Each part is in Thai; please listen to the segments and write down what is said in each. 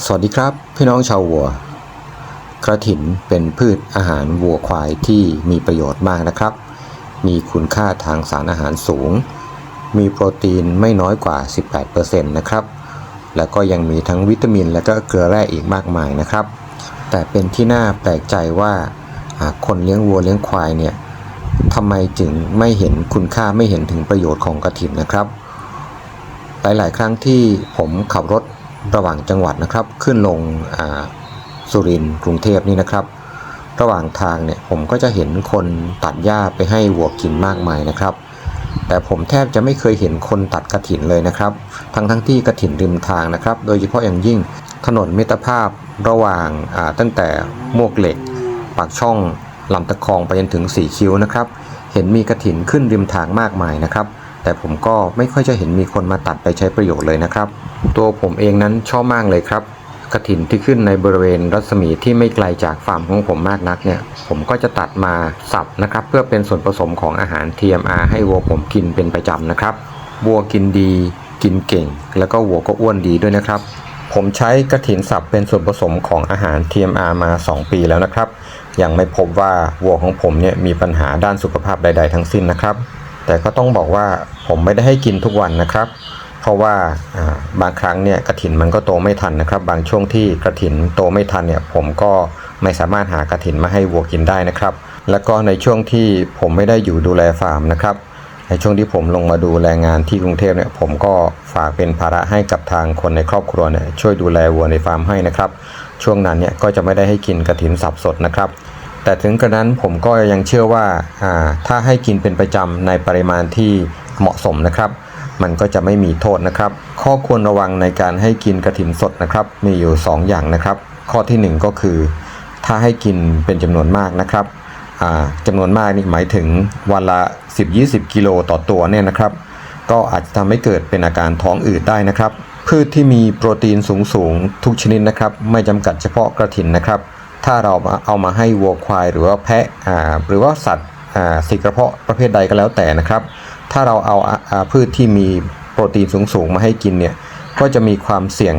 สวัสดีครับพี่น้องชาววัว กระถินเป็นพืชอาหารวัวควายที่มีประโยชน์มากนะครับ มีคุณค่าทางสารอาหารสูง มีโปรตีนไม่น้อยกว่า 18%นะครับ แล้วก็ยังมีทั้งวิตามินและก็เกลือแร่อีกมากมายนะครับ แต่เป็นที่น่าแปลกใจว่าอ่าคนเลี้ยงวัวเลี้ยงควายเนี่ยทำไมจึงไม่เห็นคุณค่าไม่เห็นถึงประโยชน์ของกระถินนะครับ หลาย ๆ ครั้งที่ผมขับรถ ระหว่างจังหวัดนะครับ ขึ้นลงสุรินทร์กรุงเทพนี่นะครับ ระหว่างทางเนี่ยผมก็จะเห็นคนตัดหญ้าไปให้วัวกินมากมายนะครับ แต่ผมแทบจะไม่เคยเห็นคนตัดกระถินเลยนะครับ ทั้งทั้งที่กระถินริมทางนะครับ โดยเฉพาะอย่างยิ่งถนนมิตรภาพระหว่างาตั้งแต่มวกเหล็ก ปากช่องลำตะคองไปจนถึงสี่คิ้วนะครับ เห็นมีกระถินขึ้นริมทางมากมายนะครับ แต่ผมก็ไม่ค่อยจะเห็นมีคนมาตัดไปใช้ประโยชน์เลยนะครับ ตัวผมเองนั้นชอบมากเลยครับกระถินที่ขึ้นในบริเวณรัศมีที่ไม่ไกลจากฟาร์มของผมมากนักเนี่ย ผมก็จะตัดมาสับนะครับ เพื่อเป็นส่วนผสมของอาหาร TMR ให้วัวผมกินเป็นประจำนะครับวัวกินดี กินเก่ง แล้วก็วัวก็อ้วนดีด้วยนะครับ ผมใช้กระถินสับเป็นส่วนผสมของอาหาร TMR มา 2 ปีแล้วนะครับ ยังไม่พบว่าวัวของผมเนี่ยมีปัญหาด้านสุขภาพใด ๆ ทั้งสิ้นนะครับ แต่ก็ต้องบอกว่าผมไม่ได้ให้กินทุกวันนะครับ เพราะว่าบางครั้งเนี่ยกระถินมันก็โตไม่ทันนะครับ บางช่วงที่กระถินโตไม่ทันเนี่ยผมก็ไม่สามารถหากระถินมาให้วัวกินได้นะครับ แล้วก็ในช่วงที่ผมไม่ได้อยู่ดูแลฟาร์มนะครับในช่วงที่ผมลงมาดูแลงานที่กรุงเทพเนี่ยผมก็ฝากเป็นภาระให้กับทางคนในครอบครัวเนี่ยช่วยดูแลวัวในฟาร์มให้นะครับ ช่วงนั้นเนี่ยก็จะไม่ได้ให้กินกระถินสับสดนะครับ แต่ถึงกระนั้นผมก็ยังเชื่อว่าถ้าให้กินเป็นประจำในปริมาณที่เหมาะสมนะครับ มันก็จะไม่มีโทษนะครับ ข้อควรระวังในการให้กินกระถินสดนะครับ มีอยู่ 2 อย่างนะครับ ข้อทีหนึ่1 ก็คือ ถ้าให้กินเป็นจำนวนมากนะครับอ่าจำนวนมากนี่หมายถึงวันละ 10-20 กิโลต่อตัวเนี่ยนะครับ ก็อาจจะทำให้เกิดเป็นอาการท้องอืดได้นะครับ พืชที่มีโปรตีนสูงๆทุกชนิดนะครับ ไม่จำกัดเฉพาะกระถินนะครับ ถ้าเราเอามาให้วัวควายหรือว่าแพะหรือว่าสัตว์สีกระเพาะประเภทใดก็แล้วแต่นะครับ ถ้าเราเอาอาพืชที่มีโปรตีนสูงๆมาให้กินเนี่ยก็จะมีความเสี่ยง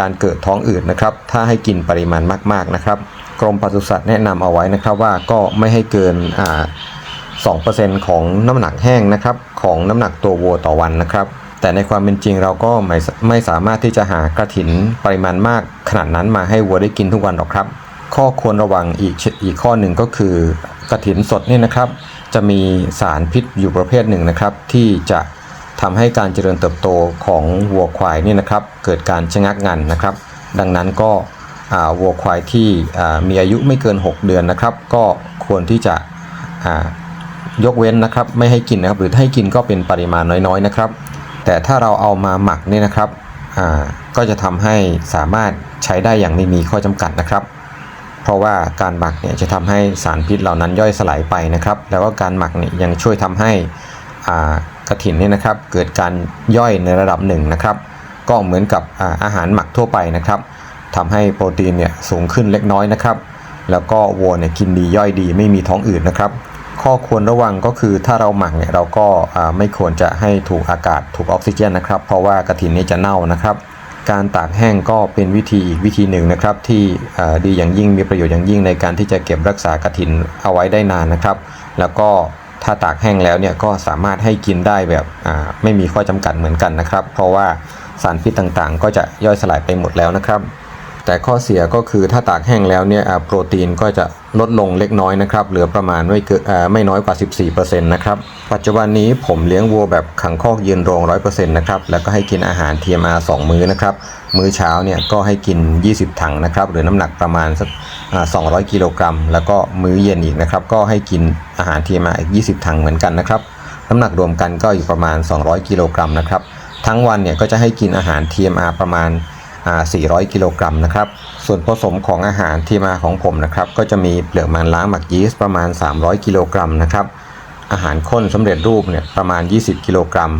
การเกิดท้องอืดนะครับ ถ้าให้กินปริมาณมากๆนะครับ กรมปศุสัตว์แนะนำเอาไว้นะครับว่าก็ไม่ให้เกินอ่า2%ของน้ำหนักแห้งนะครับ ของน้ำหนักตัววัวต่อวันนะครับ แต่ในความเป็นจริงเราก็ไม่ไม่สามารถที่จะหากระถินปริมาณมากขนาดนั้นมาให้วัวได้กินทุกวันหรอกครับ ข้อควรระวังอีกอีกข้อหนึ่งก็คือกระถินสดนี่นะครับ จะมีสารพิษอยู่ประเภทหนึ่งนะครับ ที่จะทำให้การเจริญเติบโตของวัวควายนี่นะครับ เกิดการชะงักงันนะครับ ดังนั้นก็วัวควายที่มีอายุไม่เกิน 6 เดือนนะครับ ก็ควรที่จะยกเว้นนะครับ ไม่ให้กินนะครับ หรือให้กินก็เป็นปริมาณน้อยๆนะครับ แต่ถ้าเราเอามาหมักนี่นะครับก็จะทำให้สามารถใช้ได้อย่างไม่มีข้อจำกัดนะครับ เพราะว่าการหมักเนี่ยจะทำให้สารพิษเหล่านั้นย่อยสลายไปนะครับ แล้วก็การหมักเนี่ยยังช่วยทำให้กระถินเนี่ยนะครับเกิดการย่อยในระดับหนึ่งนะครับ ก็เหมือนกับอาอาหารหมักทั่วไปนะครับทำให้โปรตีนเนี่ยสูงขึ้นเล็กน้อยนะครับ แล้วก็วัวเนี่ยกินดีย่อยดีไม่มีท้องอืดนะครับ ข้อควรระวังก็คือถ้าเราหมักเนี่ยเราก็าไม่ควรจะให้ถูกอากาศถูกออกซิเจนนะครับ เพราะว่ากระถินนี่จะเน่านะครับ การตากแห้งก็เป็นวิธีอีกวิธีหนึ่งนะครับ ที่ดีอย่างยิ่งมีประโยชน์อย่างยิ่งในการที่จะเก็บรักษากระถินเอาไว้ได้นานนะครับ แล้วก็ถ้าตากแห้งแล้วเนี่ยก็สามารถให้กินได้แบบไม่มีข้อจำกัดเหมือนกันนะครับ เพราะว่าสารพิษต่างๆ ก็จะย่อยสลายไปหมดแล้วนะครับ แต่ข้อเสียก็คือถ้าตากแห้งแล้วเนี่ยโปรตีนก็จะลดลงเล็กน้อยนะครับ เหลือประมาณไม่เกินอ่าไม่น้อยกว่า 14%นะครับ ปัจจุบันนี้ผมเลี้ยงวัวแบบขังคอกยืนโรง 100%นะครับ แล้วก็ให้กินอาหาร TMR 2 มื้อนะครับ มื้อเช้าเนี่ยก็ให้กิน 20 ถังนะครับ หรือน้ำหนักประมาณสักอ่า200 กิโลกรัม แล้วก็มื้อเย็นอีกนะครับ ก็ให้กินอาหาร TMR อีก 20 ถังเหมือนกันนะครับ น้ำหนักรวมกันก็อยู่ประมาณ 200 กิโลกรัมนะครับ ทั้งวันเนี่ยก็จะให้กินอาหาร TMR ประมาณ 400 กิโลกรัมนะครับ ส่วนผสมของอาหารที่มาของผมนะครับ ก็จะมีเปลือกมันล้างหมักยีสต์ประมาณ 300 กิโลกรัมนะครับ อาหารข้นสำเร็จรูปเนี่ยประมาณ 20 กิโลกรัม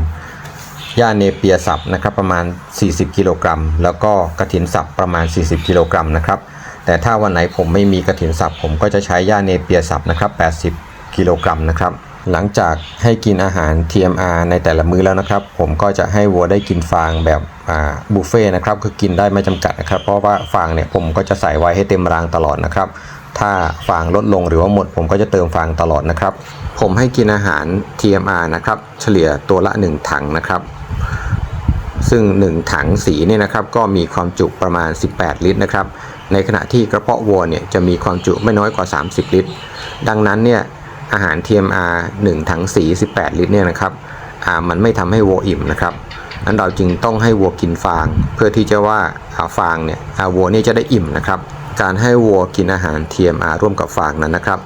หญ้าเนเปียสับนะครับประมาณ 40 กิโลกรัม แล้วก็กระถินสับประมาณ 40 กิโลกรัมนะครับ แต่ถ้าวันไหนผมไม่มีกระถินสับผมก็จะใช้หญ้าเนเปียสับนะครับ 80 กิโลกรัมนะครับ หลังจากให้กินอาหาร TMR ในแต่ละมื้อแล้วนะครับ ผมก็จะให้วัวได้กินฟางแบบบุฟเฟ่นะครับคือกินได้ไม่จำกัดนะครับ เพราะว่าฟางเนี่ยผมก็จะใส่ไว้ให้เต็มรางตลอดนะครับ ถ้าฟางลดลงหรือว่าหมด ผมก็จะเติมฟางตลอดนะครับ ผมให้กินอาหาร TMR นะครับ เฉลี่ยตัวละ 1 ถังนะครับ ซึ่ง 1 ถังสีเนี่ยนะครับ ก็มีความจุประมาณ 18 ลิตรนะครับ ในขณะที่กระเพาะวัวเนี่ยจะมีความจุไม่น้อยกว่า 30 ลิตร ดังนั้นเนี่ย อาหาร TMR 1ถังสี 18 ลิตรเนี่ยนะครับอ่ามันไม่ทำให้วัวอิ่มนะครับนั้นเราจึงต้องให้วัวกินฟาง เพื่อที่จะว่าอ่าฟางเนี่ยอ่าวัวนี่จะได้อิ่มนะครับ การให้วัวกินอาหาร TMR ร่วมกับฟางนั้นนะครับ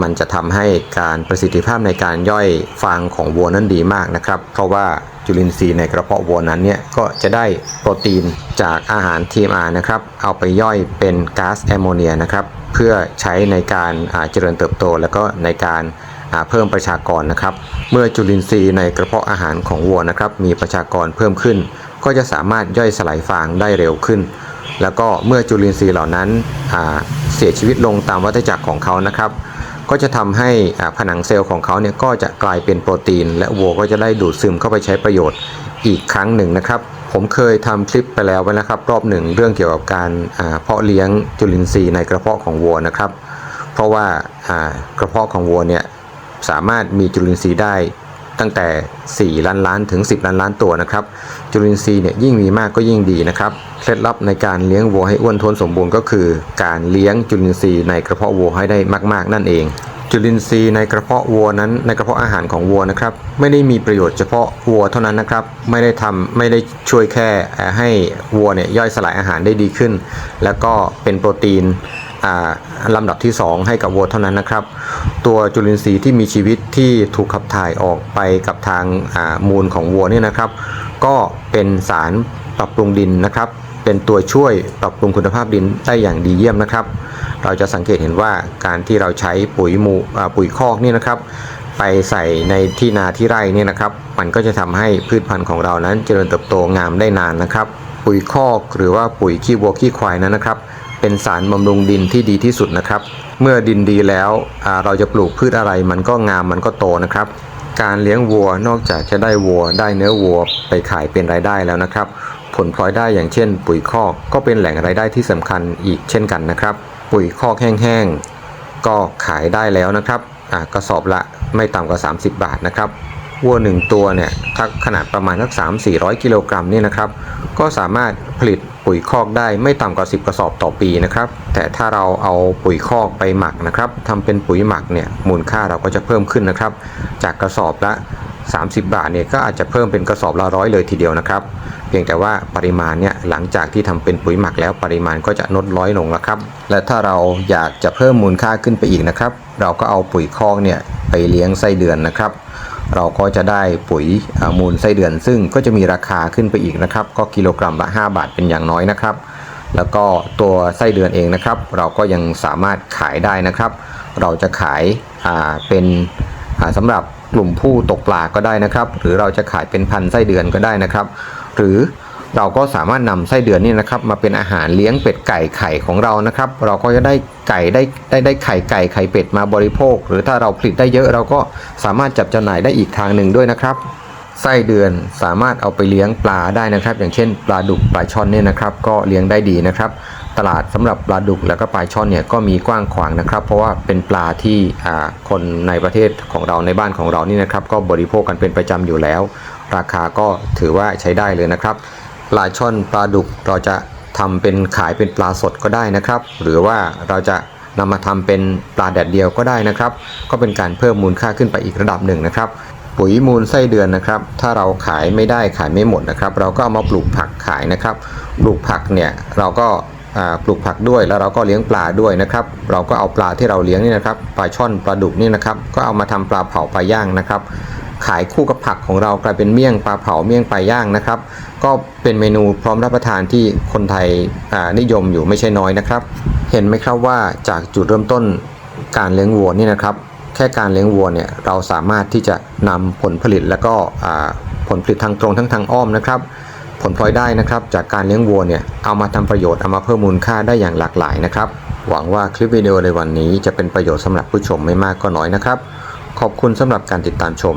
มันจะทำให้การประสิทธิภาพในการย่อยฟางของวัวนั้นดีมากนะครับ เพราะว่าจุลินทรีย์ในกระเพาะวัวนั้นเนี่ยก็จะได้โปรตีนจากอาหาร TMR นะครับ เอาไปย่อยเป็นก๊าซแอมโมเนียนะครับ เพื่อใช้ในการเจริญเติบโต แล้วก็ในการเพิ่มประชากรนะครับ เมื่อจุลินทรีย์ในกระเพาะอาหารของวัวนะครับ มีประชากรเพิ่มขึ้น ก็จะสามารถย่อยสลายฟางได้เร็วขึ้น แล้วก็เมื่อจุลินทรีย์เหล่านั้นเสียชีวิตลงตามวัฏจักรของเขานะครับ ก็จะทำให้ผนังเซลล์ของเขาเนี่ยก็จะกลายเป็นโปรตีน และวัวก็จะได้ดูดซึมเข้าไปใช้ประโยชน์อีกครั้งหนึ่งนะครับ ผมเคยทำคลิปไปแล้วไว้นะครับ รอบหนึ่งเรื่องเกี่ยวกับการเพาะเลี้ยงจุลินทรีย์ในกระเพาะของวัวนะครับ เพราะว่ากระเพาะของวัวเนี่ยสามารถมีจุลินทรีย์ได้ ตั้งแต่ 4 ล้านล้านถึง 10 ล้านล้านตัวนะครับจุลินทรีย์เนี่ยยิ่งมีมากก็ยิ่งดีนะครับเคล็ดลับในการเลี้ยงวัวให้อ้วนท้วนสมบูรณ์ก็คือการเลี้ยงจุลินทรีย์ในกระเพาะวัวให้ได้มาก ๆ นั่นเอง จุลินทรีย์ในกระเพาะวัวนั้น ในกระเพาะอาหารของวัวนะครับ ไม่ได้มีประโยชน์เฉพาะวัวเท่านั้นนะครับ ไม่ได้ทำไม่ได้ช่วยแค่ให้วัวเนี่ยย่อยสลายอาหารได้ดีขึ้น แล้วก็เป็นโปรตีน ลำดับที่ 2 ให้กับวัวเท่านั้นนะครับ ตัวจุลินทรีย์ที่มีชีวิตที่ถูกขับถ่ายออกไปกับทางมูลของวัวเนี่ยนะครับ ก็เป็นสารปรับปรุงดินนะครับ เป็นตัวช่วยปรับปรุงคุณภาพดินได้อย่างดีเยี่ยมนะครับ เราจะสังเกตเห็นว่าการที่เราใช้ปุ๋ยหมูปุ๋ยคอกนี่นะครับไปใส่ในที่นาที่ไร่เนี่ยนะครับ มันก็จะทำให้พืชพันธุ์ของเรานั้นเจริญเติบโตงามได้นานนะครับ ปุ๋ยคอกหรือว่าปุ๋ยขี้วัวขี้ควายนั้นนะครับ เป็นสารบำรุงดินที่ดีที่สุดนะครับ เมื่อดินดีแล้วเราจะปลูกพืชอะไรมันก็งามมันก็โตนะครับ การเลี้ยงวัวนอกจากจะได้วัว ได้เนื้อวัวไปขายเป็นรายได้แล้วนะครับ ผลพลอยได้อย่างเช่น ปุ๋ยคอกก็เป็นแหล่งรายได้ที่สำคัญอีกเช่นกันนะครับ ปุ๋ยคอกแห้งๆก็ขายได้แล้วนะครับกระสอบละไม่ต่ำกว่า 30 บาทนะครับวัวหนึ่งตัวเนี่ยถ้าขนาดประมาณสัก3 4 0 0 กิโลกรัมนี่นะครับ ก็สามารถผลิต ปุ๋ยคอกได้ไม่ต่ำกว่า 10 กระสอบต่อปีนะครับ แต่ถ้าเราเอาปุ๋ยคอกไปหมักนะครับทำเป็นปุ๋ยหมักเนี่ยมูลค่าเราก็จะเพิ่มขึ้นนะครับ จากกระสอบละ 30 บาทเนี่ยก็อาจจะเพิ่มเป็นกระสอบละร้อยเลยทีเดียวนะครับ เพียงแต่ว่าปริมาณเนี่ยหลังจากที่ทำเป็นปุ๋ยหมักแล้วปริมาณก็จะลดน้อยลงแล้วครับ และถ้าเราอยากจะเพิ่มมูลค่าขึ้นไปอีกนะครับ เราก็เอาปุ๋ยคอกเนี่ยไปเลี้ยงไส้เดือนนะครับ เราก็จะได้ปุ๋ยมูลไส้เดือน ซึ่งก็จะมีราคาขึ้นไปอีกนะครับ ก็กิโลกรัมละ 5 บาทเป็นอย่างน้อยนะครับ แล้วก็ตัวไส้เดือนเองนะครับ เราก็ยังสามารถขายได้นะครับ เราจะขายาเป็นอ่าสำหรับกลุ่มผู้ตกปลาก็ได้นะครับ หรือเราจะขายเป็นพันไส้เดือนก็ได้นะครับ หรือ เราก็สามารถนำไส้เดือนนี่นะครับ มาเป็นอาหารเลี้ยงเป็ดไก่ไข่ของเรานะครับ เราก็จะได้ไก่ได้ได้ได้ไข่ไก่ไข่เป็ดมาบริโภค หรือถ้าเราผลิตได้เยอะเราก็สามารถจับจำหน่ายได้อีกทางหนึ่งด้วยนะครับไส้เดือนสามารถเอาไปเลี้ยงปลาได้นะครับ อย่างเช่น ปลาดุกปลาช่อนเนี่ยนะครับ ก็เลี้ยงได้ดีนะครับ ตลาดสำหรับปลาดุกแล้วก็ปลาช่อนเนี่ยก็มีกว้างขวางนะครับ เพราะว่าเป็นปลาที่คนในประเทศของเราในบ้านของเรานี่นะครับ ก็บริโภคกันเป็นประจำอยู่แล้ว ราคาก็ถือว่าใช้ได้เลยนะครับ ปลาช่อนปลาดุกเราจะทำเป็นขายเป็นปลาสดก็ได้นะครับ หรือว่าเราจะนำมาทำเป็นปลาแดดเดียวก็ได้นะครับ ก็เป็นการเพิ่มมูลค่าขึ้นไปอีกระดับหนึ่งนะครับ ปุ๋ยมูลไส้เดือนนะครับ ถ้าเราขายไม่ได้ขายไม่หมดนะครับ เราก็เอามาปลูกผักขายนะครับ ปลูกผักเนี่ยเราก็ปลูกผักด้วยแล้วเราก็เลี้ยงปลาด้วยนะครับ เราก็เอาปลาที่เราเลี้ยงนี่นะครับปลาช่อนปลาดุกนี่นะครับ ก็เอามาทำปลาเผาปลาย่างนะครับ ขายคู่กับผักของเรากลายเป็นเมี่ยงปลาเผาเมี่ยงปลาย่างนะครับ ก็เป็นเมนูพร้อมรับประทานที่คนไทยนิยมอยู่ไม่ใช่น้อยนะครับ เห็นไหมครับว่าจากจุดเริ่มต้นการเลี้ยงวัวนี่นะครับ แค่การเลี้ยงวัวเนี่ยเราสามารถที่จะนำผลผลิตแล้วก็ผลผลิตทางตรงทั้งทางอ้อมนะครับ ผลพลอยได้นะครับจากการเลี้ยงวัวเนี่ยเอามาทำประโยชน์เอามาเพิ่มมูลค่าได้อย่างหลากหลายนะครับ หวังว่าคลิปวิดีโอในวันนี้จะเป็นประโยชน์สำหรับผู้ชมไม่มากก็น้อยนะครับขขอบคุณสำหรับการติดตามชม